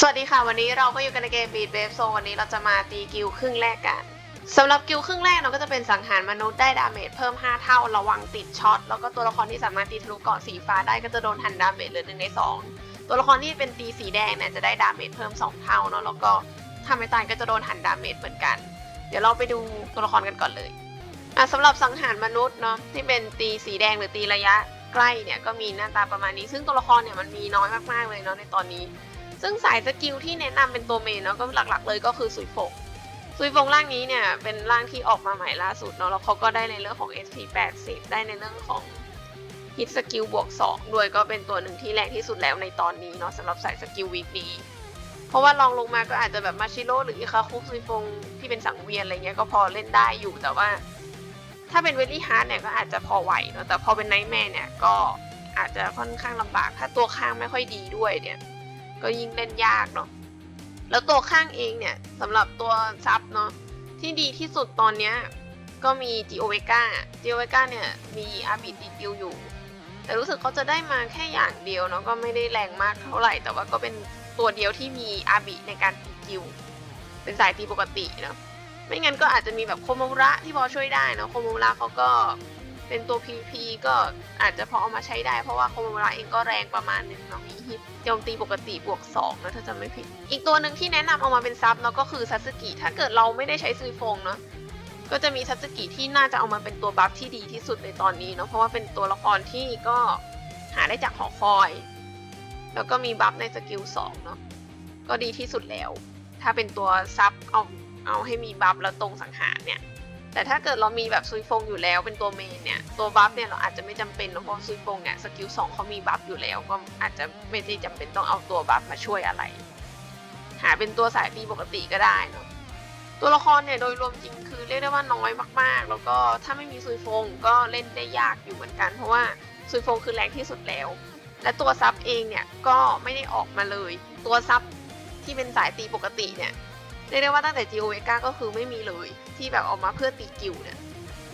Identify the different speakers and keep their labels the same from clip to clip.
Speaker 1: สวัสดีค่ะ วันนี้เราก็อยู่กันในเกม Beat Wave Zone วันนี้เราจะมาตีกิลครึ่งแรกกันสำหรับกิลครึ่งแรกเราก็จะเป็นสังหารมนุษย์ได้ดาเมจเพิ่ม 5 เท่าระวังติดช็อต แล้วก็ตัวละครที่สามารถตีทะลุเกาะสีฟ้าได้ก็จะโดนทันดาเมจเหลือหนึ่งในสองตัวละครที่เป็นตีสีแดงเนี่ยจะได้ดาเมจเพิ่ม 2 เท่าเนาะแล้วก็ถ้าไม่ตายก็จะโดนหันดาเมจเหมือนกัน เดี๋ยวเราไปดูตัวละครกันก่อนเลยอะสำหรับสังหารมนุษย์เนาะที่เป็นตีสีแดงหรือตีระยะใกล้เนี่ยก็มีหน้าตาประมาณนี้ ซึ่งตัวละครเนี่ยมันมีน้อยมากๆเลยเนาะในตอนนี้ ซึ่งสายสกิลที่แนะนำเป็นตัวเมนเนาะก็หลักๆ เลยก็คือซุยฟงซุยฟงร่างนี้เนี่ยเป็นร่างที่ออกมาใหม่ล่าสุดเนาะแล้วเขาก็ได้ในเรื่องของ SP 80 ได้ในเรื่องของฮิตสกิลบวก2ด้วยก็เป็นตัวหนึ่งที่แรงที่สุดแล้วในตอนนี้เนาะสำหรับสายสกิลวีคนี้เพราะว่าลองลงมาก็อาจจะแบบมาชิโร่หรืออิคาคุซุยฟงที่เป็นสังเวียนอะไรเงี้ยก็พอเล่นได้อยู่แต่ว่า ถ้าเป็นเวลี่ฮาร์ดเนี่ยก็อาจจะพอไหวเนาะแต่พอเป็นไนท์แมร์เนี่ยก็อาจจะค่อนข้างลำบาก ถ้าตัวข้างไม่ค่อยดีด้วยเนี่ย ก็ยิ่งเล่นยากเนาะแล้วตัวข้างเองเนี่ยสำหรับตัวซับเนาะที่ดีที่สุดตอนเนี้ยก็มี g o v e g a g o v e g a เวกาเนี่ยมีอาบิดีกิลอยู่ แต่รู้สึกเขาจะได้มาแค่อย่างเดียวเนาะก็ไม่ได้แรงมากเท่าไหร่ แต่ว่าก็เป็นตัวเดียวที่มีอาบิในการตีกิลเป็นสายตีปกติเนาะไม่งั้นก็อาจจะมีแบบโคโมระที่พอช่วยได้เนาะโคโมระเขาก็ เป็นตัว PVP ก็อาจจะพอเอามาใช้ได้เพราะว่าโคโมมุระเองก็แรงประมาณหนึงเนาะมีฮิตโจมตีปกติบวก2นะถ้าจำไม่ผิด อีกตัวหนึ่งที่แนะนำเอามาเป็นซับเนาะก็คือซัตสึกิถ้าเกิดเราไม่ได้ใช้ซุยฟงเนาะก็จะมีซัตสึกิที่น่าจะเอามาเป็นตัวบัฟที่ดีที่สุดในตอนนี้เนาะเพราะว่าเป็นตัวละครที่ก็หาได้จากหอคอย แล้วก็มีบัฟในสกิล2เนาะก็ดีที่สุดแล้ว ถ้าเป็นตัวซับเอาเอาให้มีบัฟแล้วตรงสังหารเนี่ย แต่ถ้าเกิดเรามีแบบซุยฟงอยู่แล้วเป็นตัวเมนเนี่ย ตัวบัฟเนี่ยเราอาจจะไม่จำเป็นเนอะเพราะซุยฟงเนี่ยสกิลสองเขามีบัฟอยู่แล้ว ก็อาจจะไม่ได้จำเป็นต้องเอาตัวบัฟมาช่วยอะไร หาเป็นตัวสายตีปกติก็ได้เนาะตัวละครเนี่ยโดยรวมจริงคือเรียกได้ว่าน้อยมากๆ แล้วก็ถ้าไม่มีซุยฟงก็เล่นได้ยากอยู่เหมือนกัน เพราะว่าซุยฟงคือแรงที่สุดแล้ว และตัวซับเองเนี่ยก็ไม่ได้ออกมาเลย ตัวซับที่เป็นสายตีปกติเนี่ย เรียกได้ว่าตั้งแต่ g o v e g a ก็คือไม่มีเลยที่แบบออกมาเพื่อตีกิวเนี่ย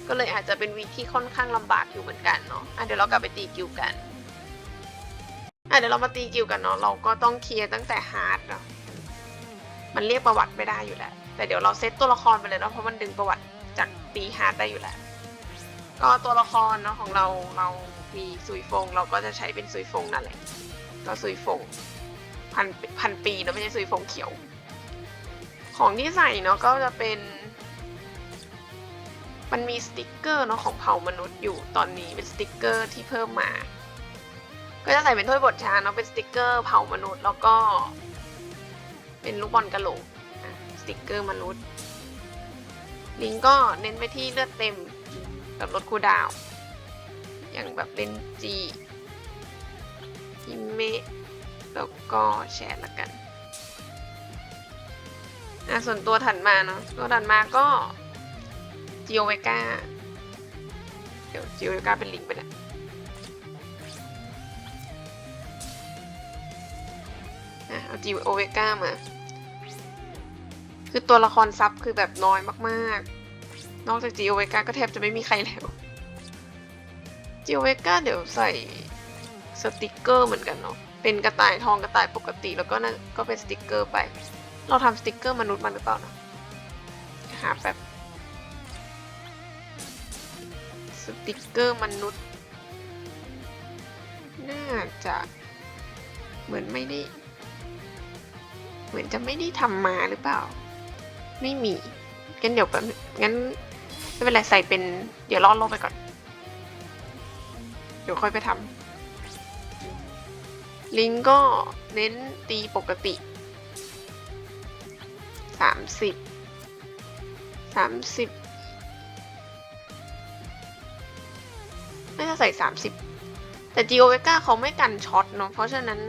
Speaker 1: ก็เลยอาจจะเป็นวีคที่ค่อนข้างลำบากอยู่เหมือนกันเนาะอะเดี๋ยวเรากลับไปตีกิวกันอะเดี๋ยวเรามาตีกิวกันเนาะเราก็ต้องเคลียร์ตั้งแต่ฮาร์ดเนาะมันเรียกประวัติไม่ได้อยู่แล้วแต่เดี๋ยวเราเซตตัวละครไปเลยเนาะเพราะมันดึงประวัติจากตีฮาร์ดได้อยู่แล้วก็ตัวละครเนาะของเราเรามีซุยฟง เราก็จะใช้เป็นซุยฟงนั่นแหละก็ซุยฟงพันพันปีเนาะไม่ใช่ซุยฟงเขียว ของที่ใส่เนาะก็จะเป็น มันมีสติกเกอร์เนาะของเผ่ามนุษย์อยู่ตอนนี้เป็นสติกเกอร์ที่เพิ่มมา ก็จะใส่เป็นถ้วยบทชาเนาะเป็นสติกเกอร์เผ่ามนุษย์ แล้วก็ เป็นลูกบอลกระโหลกสติกเกอร์มนุษย์ ลิงก็เน้นไปที่เลือดเต็มกับลดคูดาว อย่างแบบเลนจีฮิเมะแล้วก็แชร์ละกัน อะส่วนตัวถัดมาเนาะตัวถัดมาก็ g e o v e g a เดี๋ยว g e o v e g a เป็นลิงไปเนี่ยอะเอา g e o v e g a มา คือตัวละครซับคือแบบน้อยมากๆ นอกจาก g e o v e g a ก็แทบจะไม่มีใครแล้ว g e o v e g a เดี๋ยวใส่สติกเกอร์เหมือนกันเนาะเป็นกระต่ายทองกระต่ายปกติแล้วก็นั่นก็เป็นสติกเกอร์ไป เราทำสติกเกอร์มนุษย์มาหรือเปล่านะหาแบบสติกเกอร์มนุษย์ น่าจะเหมือนไม่ได้ เหมือนจะไม่ได้ทำมาหรือเปล่า ไม่มีงั้นเดี๋ยวแบบงั้นไม่เป็นไรใส่เป็นเดี๋ยวรอดโลกไปก่อน เดี๋ยวค่อยไปทำลิงก็เน้นตีปกติามสิบสามสิบน่จะใส่สามสิบแต่ g o v e g a เขาไม่กันช็อตเนาะเพราะฉะนั้น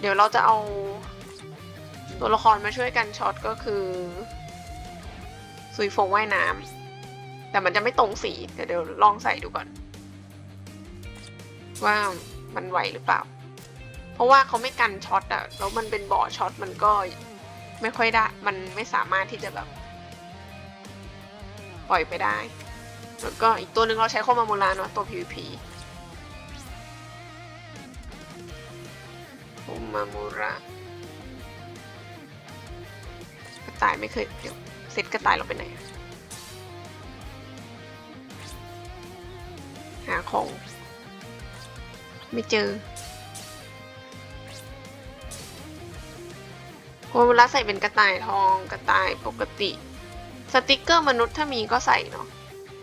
Speaker 1: เดี๋ยวเราจะเอาตัวละครมาช่วยกันช็อตก็คือซุยฟงว่ายน้ำแต่มันจะไม่ตรงสีแต่เดี๋ยวลองใส่ดูก่อน ว่ามันไหวหรือเปล่า เพราะว่าเขาไม่กันช็อตอะแล้วมันเป็นบ่อช็อตมันก็ ไม่ค่อยได้ มันไม่สามารถที่จะแบบ ปล่อยไปได้ แล้วก็อีกตัวหนึ่งเราใช้โคมามูราเนาะตัว PVP โคมามูระกระต่ายไม่เคยเดี๋ยวเซตกระต่ายเราไปไหน หาของ ไม่เจอ โคมูระใส่เป็นกระต่ายทองกระต่ายปกติ สติกเกอร์มนุษย์ถ้ามีก็ใส่เนาะ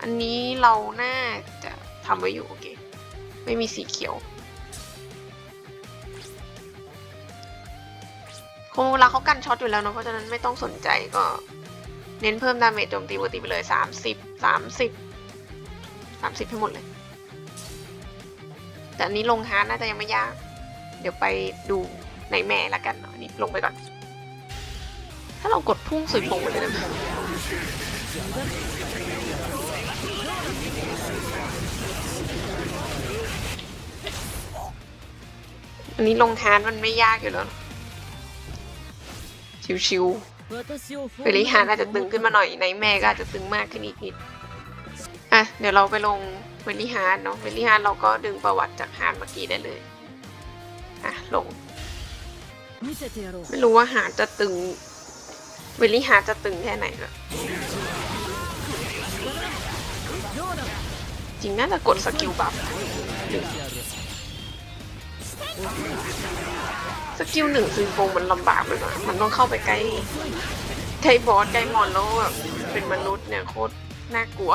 Speaker 1: อันนี้เราน่าจะทำไว้อยู่โอเค ไม่มีสีเขียวคงเวลาเขากันช็อตอยู่แล้วเนาะ เพราะฉะนั้นไม่ต้องสนใจก็ เน้นเพิ่มดาเมจโจมตีปกติไปเลยสามสิบสามสิบสามสิบให้หมดเลย แต่อันนี้ลงฮาร์ดน่าจะยังไม่ยาก เดี๋ยวไปดูในแม่ละกันเนาะอันนี้ลงไปก่อน ถ้าเรากดพุ่งสุดโป่งไปเลยนะอันนี้ลงทานมันไม่ยากอยู่แล้ว ชิวๆเฟรลี่ฮาร์ดอาจจะตึงขึ้นมาหน่อยในแม่ก็อาจจะตึงมากขึ้นอีกนิด อะ เดี๋ยวเราไปลงเฟรลี่ฮาร์ดเนาะเฟรลี่ฮาร์ดเราก็ดึงประวัติจากฮาร์ดเมื่อกี้ได้เลย อะ ลง ไม่รู้ว่าฮาร์ดจะตึง เฟรลี่ฮาร์จะตึงแค่ไหนแบบจริงน่าจะกดสกิลบัฟสกิลหนึ่งซีโฟงมันลำบากเลยนะมันต้องเข้าไปใกล้ใกล้บอสใกล้มอนแล้วแบบเป็นมนุษย์เนี่ยโคตรน่ากลัว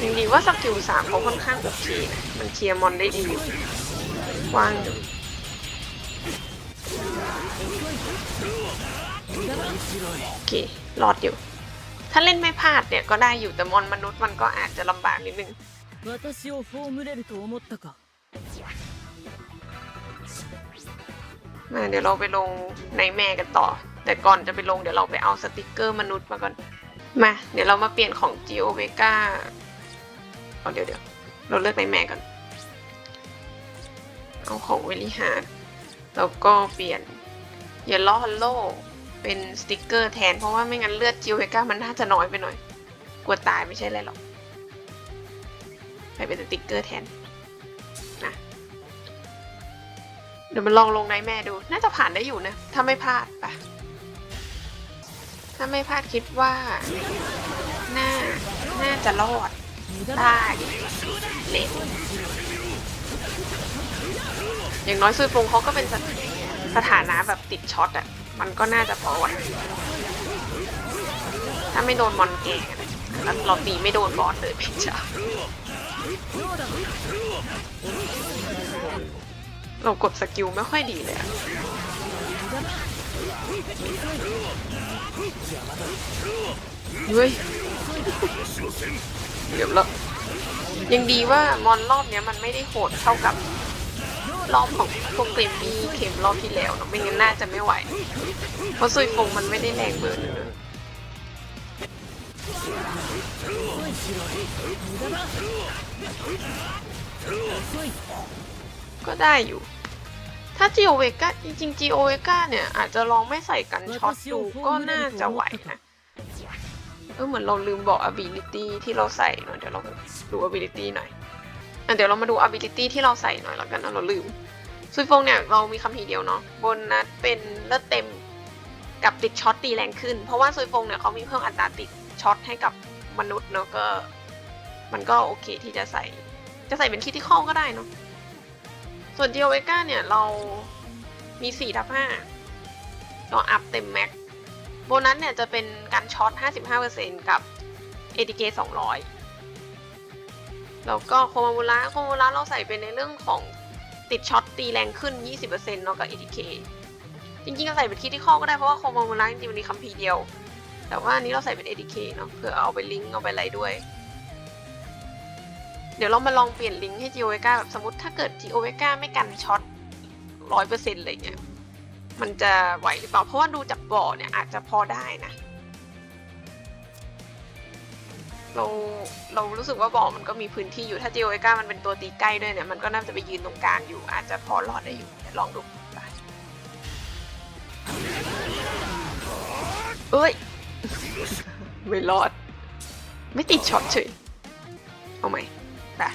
Speaker 1: จริงๆว่าสกิลสามเขาค่อนข้างโอเคนะมันเคลียร์มอนได้ดีว่างโอเครอดอยู่ ถ้าเล่นไม่พลาดเนี่ยก็ได้อยู่แต่มอนมนุษย์มันก็อาจจะลำบากนิดนึงมาเดี๋ยวเราไปลงในแม่กันต่อ แต่ก่อนจะไปลงเดี๋ยวเราไปเอาสติกเกอร์มนุษย์มาก่อน มา เดี๋ยวเรามาเปลี่ยนของ Geo Vega เอาเดี๋ยวเดี๋ยวเราเลือกในแม่ก่อน เอาของเวลิฮาร์ดแล้วก็เปลี่ยนเยลโล่ฮัลโลเป็นสติกเกอร์แทน เพราะว่าไม่งั้นเลือด Geo Vega มันน่าจะน้อยไปหน่อย กลัวตายไม่ใช่อะไรหรอก ไปเป็นสติกเกอร์แทนนะเดี๋ยวมันลองลงในแม่ดู น่าจะผ่านได้อยู่นะ ถ้าไม่พลาดไปะ ถ้าไม่พลาดคิดว่าน่าน่าจะรอดได้เละอย่างน้อยซุยปงเขาก็เป็นสถสถานะแบบติดช็อตอะมันก็น่าจะพอไหวถ้าไม่โดนมอนเกงอะแล้วเราตีไม่โดนบอสเลยพี่จ๋าเรากดสกิลไม่ค่อยดีเลยอะ เฮ้ยเดี๋ยวละยังดีว่ามอนรอบเนี้ยมันไม่ได้โหดเท่ากับรอบของพวกเกรมมี่เข็มรอบที่แล้วเนอะไม่งั้นน่าจะไม่ไหว เพราะซุยฟงมันไม่ได้แรงเบอร์นึงเลยก็ได้อยู่ ถ้าจีโอเวก้าจริงๆจีโอเวก้าเนี่ยอาจจะลองไม่ใส่กันช็อตดูก็น่าจะไหวนะเออเหมือนเราลืมบอก ability ที่เราใส่เนอะเดี๋ยวเราดู ability หน่อยอะเดี๋ยวเรามาดู ability ที่เราใส่หน่อยแล้วกันนะเราลืมซุยฟงเนี่ยเรามีคำพีร์เดียวเนาะบนนัดเป็นเลือดเต็มกับติดช็อตตีแรงขึ้น เพราะว่าซุยฟงเนี่ยเขามีเพิ่มอัตราติดช็อตให้กับมนุษย์เนาะก็ มันก็โอเคที่จะใส่ จะใส่เป็นคิดที่ข้อก็ได้เนาะ ส่วนเดียวเวก้าเนี่ยเรามี4ทับ5เราอัพเต็มแม็กโบนัสเนี่ยจะเป็นการช็อต 55%กับ ATK 200 แล้วก็โคมามูระโคมามูระเราใส่เป็นในเรื่องของติดช็อตตีแรงขึ้น 20%เนาะกับ ATK จริงๆก็ใส่เป็นคิดที่ข้อก็ได้เพราะว่าโคมามูระจริงๆมันมีคัมภีร์เดียว แต่ว่าอันนี้เราใส่เป็น ATK เนาะเพื่อเอาไปลิงก์เอาไปอะไรด้วย เดี๋ยวเรามาลองเปลี่ยนลิงก์ให้ Geo Vega แบบสมมติถ้าเกิด Geo Vega ไม่กันช็อต100%อะไรเงี้ยมันจะไหวหรือเปล่า เพราะว่าดูจากบ่อเนี่ยอาจจะพอได้นะ เราเรารู้สึกว่าบ่อมันก็มีพื้นที่อยู่ถ้าเจโอเอก้ามันเป็นตัวตีใกล้ด้วยเนี่ยมันก็น่าจะไปยืนตรงกลางอยู่ อาจจะพอรอดได้อยู่ลองดูเอ้ย ไม่รอด ไม่ติดช็อตเฉยเอาไหม่ะ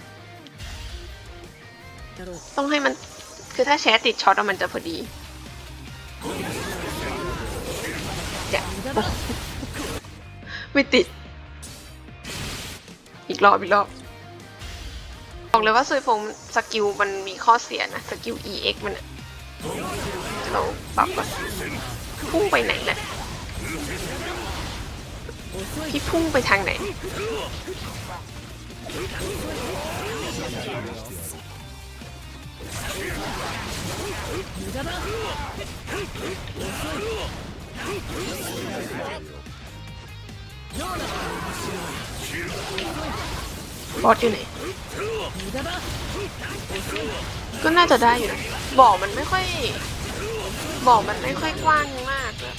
Speaker 1: ต้องให้มัน คือถ้าแชร์ติดช็อตมันจะพอดีจะไม่ติด อีกรอบอีกรอบ บอกเลยว่าซุยฟงสกิลมันมีข้อเสียนะ สกิล EX มันเราปรับก่พุ่งไปไหนแหละพี่พุ่งไปทางไหน
Speaker 2: 無駄だ
Speaker 1: บอสอยู่ไหน
Speaker 2: 無駄だ
Speaker 1: ก็น่าจะได้อยู่นะบ่อมันไม่ค่อย บ่อมันไม่ค่อยกว้างมากอะ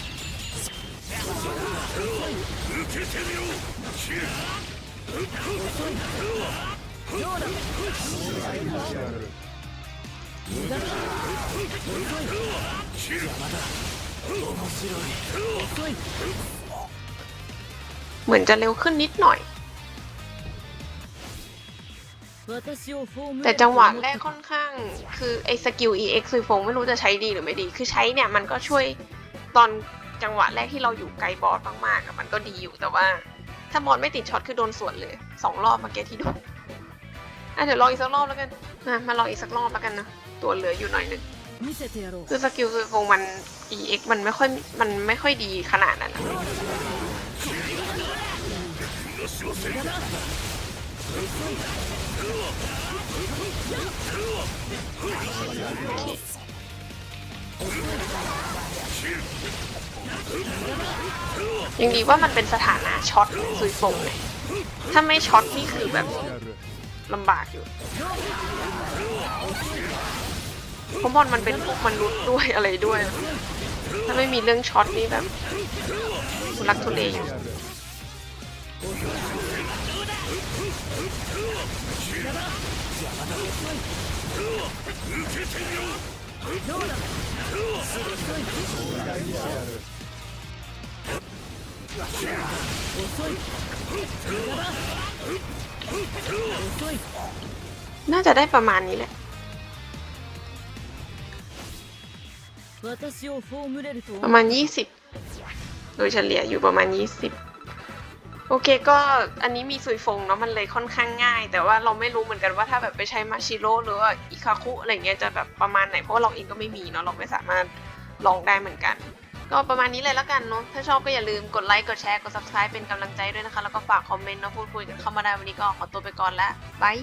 Speaker 2: 無駄だ遅い
Speaker 1: เหมือนจะเร็วขึ้นนิดหน่อย แต่จังหวะแรกค่อนข้าง คือไอ้สกิล EX ซีฟงไม่รู้จะใช้ดีหรือไม่ดี คือใช้เนี่ยมันก็ช่วยตอนจังหวะแรกที่เราอยู่ไกลบอสมากๆมันก็ดีอยู่แต่ว่า ถ้าบอลไม่ติดช็อตคือโดนสวนเลยสองรอบมาเกที่โดนอะเดี๋ยวลองอีกสักรอบแล้วกันมามาลองอีกสักรอบแล้วกันนะตัวเหลืออยู่หน่อยหนึ่งคือสกิลคือคงมัน EX มันไม่ค่อยมันไม่ค่อยดีขนาดนั้นโอเค ยังดีว่ามันเป็นสถานะช็อตซุยฟงไงถ้าไม่ช็อตนี่คือแบบลำบากอยู่เพราะบอลมันเป็นพวกมนุษย์ด้วยอะไรด้วย ถ้าไม่มีเรื่องช็อตนี่แบบทุลักทุเลอยู่
Speaker 2: 遅い無駄だ遅い
Speaker 1: น่าจะได้ประมาณนี้แหละประมาณ 20 โดยเฉลี่ยอยู่ประมาณ 20 โอเคก็อันนี้มีสุยฟงเนาะมันเลยค่อนข้างง่าย แต่ว่าเราไม่รู้เหมือนกันว่าถ้าแบบไปใช้มาชิโร่หรือว่าอิคาคุอะไรเงี้ยจะแบบประมาณไหนเพราะเราเองก็ไม่มีเนาะเราไม่สามารถลองได้เหมือนกัน ก็ประมาณนี้เลยแล้วกันเนาะ ถ้าชอบก็อย่าลืมกดไลค์ กดแชร์ กด subscribe เป็นกำลังใจด้วยนะคะ แล้วก็ฝากคอมเมนต์เนาะพูดคุยกันเข้ามาได้วันนี้ก็ขอตัวไปก่อนแล้วบาย